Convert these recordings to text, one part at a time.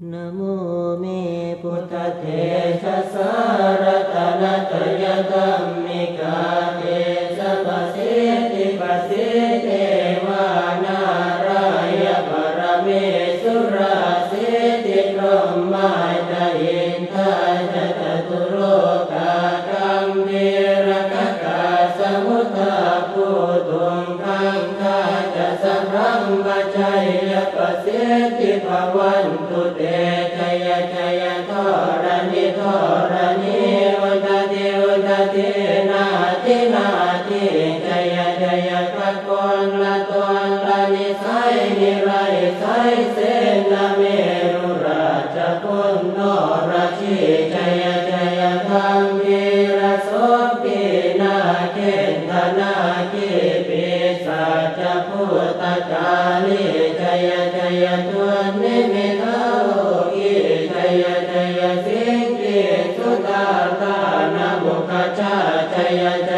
नमो मे पुतदेश सरतनत ยชยพระกลละตนละนิสัยนิไรไสเสนาเมรุราชพุนโนราชีชยชยธรรมวีรสพปีนาเกณฑนาคิปิสัจพุทธกาลีชยชยตุนนิมิตาโลกีชยชยสิงเกิสุตาตานามุขชาชยช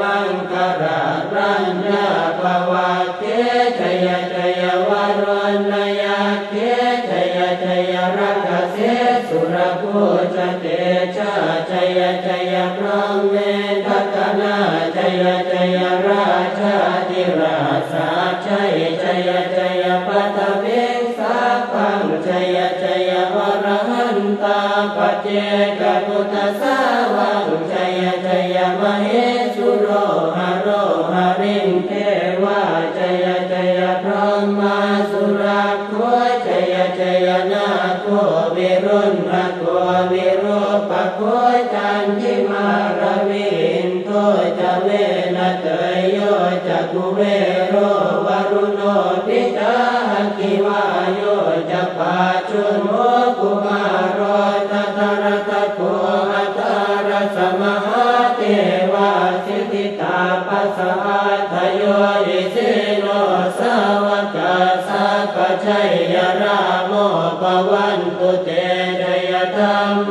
มังคารารัญญาภวะเกชยชยวรุณยาเกชยชยรักเสสุรภูชเตชะชยชยพรหมเมทักนาชยชยราชาธิราชาชัยชยชยปัตเวสาพังชยชยวรหันตาปเจกพุทธสา มาสุราโคชยชยนาโควิรุณพโควิโรปโคจันทิมารวินโทจะเวนะเตยโยจะกุเวโรวรุโนปิจาคิวาโยจะปาชุนโมกุมารโรตตรตะโคอัตารสมหาเทวาสิทธิตาปัสสะทโยอิสิน ชัยยราโมปวันตุเตชยธรรมโม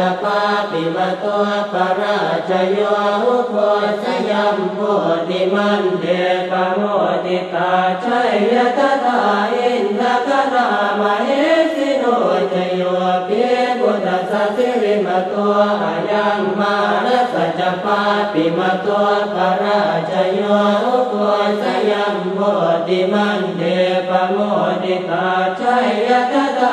จปาติมโตปราชโยอุโคสยัมโมติมันเดปโมติตาชัยยตตาพระมกนามเหสิโนชโยปิพุทธสัสสิริมโตอายัมมารัสสจปาติมโตปราชโยโคสยัมโมติมันเดปโมติตาชัยยตตาอินทกนามเหสิโนชโยปิพุทธสัสสิริมโตอายังมารัสจปาปิมโตปราชโยโคสยัมโมติมันเดปโมติตาชัยยตตา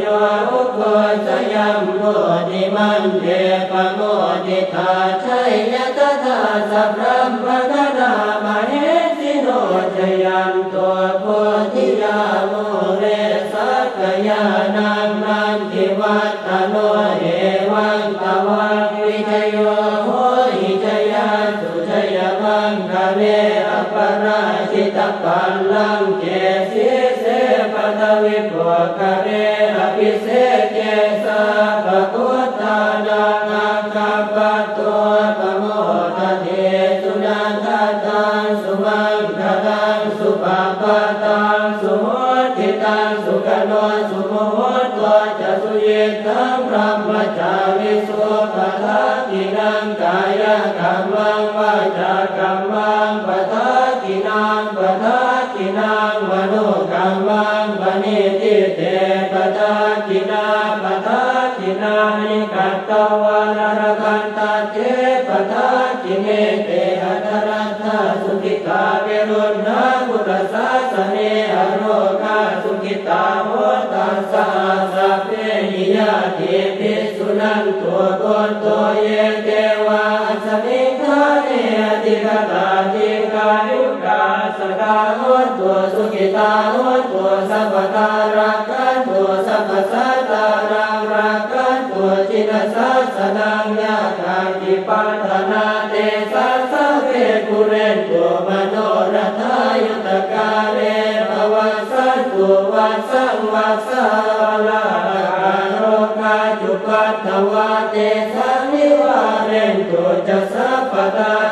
โยอุโตอายังมารัสจปาปิมโตปราชโยอุโคสยัมโมติมันเดปโมติตาชัยยตตานากคณามเหสิโนชโยปิพุทธสัสสิริมโตอามารัสจปาปิมโตปราชโยอุโคสยัมโมติมันเดปโมติตาชัยยตตาสัพพะยันตัวโพธิยาโมเรสักยานังนันทิวัตโนเอวังตวังวิจโยโหหิจยาสุชยมังคะเวอปราชิตปัลลังเกสิเสปตวิปคะเริเสเกสะปะพุทธานังอาคาปตัวปะโมทะเทสุนันทตังสุมังคตังสุปปะตังสุโมทิตังสุขโนสุโมโหตัวจะสุเยตังพระมจาวิสุปะทะกินังกายกรรมังวาจากรรมังปะทะกินังปะทะกินังมโนกรรมังปณิทิเตาพุทธศาสเนอโรคาสุขิตาโหตัสสะสัพเพหิยาเทปิสุนันตัวตนตัวเยเทวาสมิงทาเนอติกตาติกายุกาสกาโหตัวสุขิตาโหตัวสัพพตารักขันตัวสัพพสัตตารังรักขันตัวจินสัสนา สัสเวกุเรนตัวมโนรทายุตกาเลภวัสสันตุวัสังวัสสาลาโรกาจุปัตถวาเตสนิวาเรนตุจะสัพพตากายสุขังเกเตสุขังวรันตุยะตา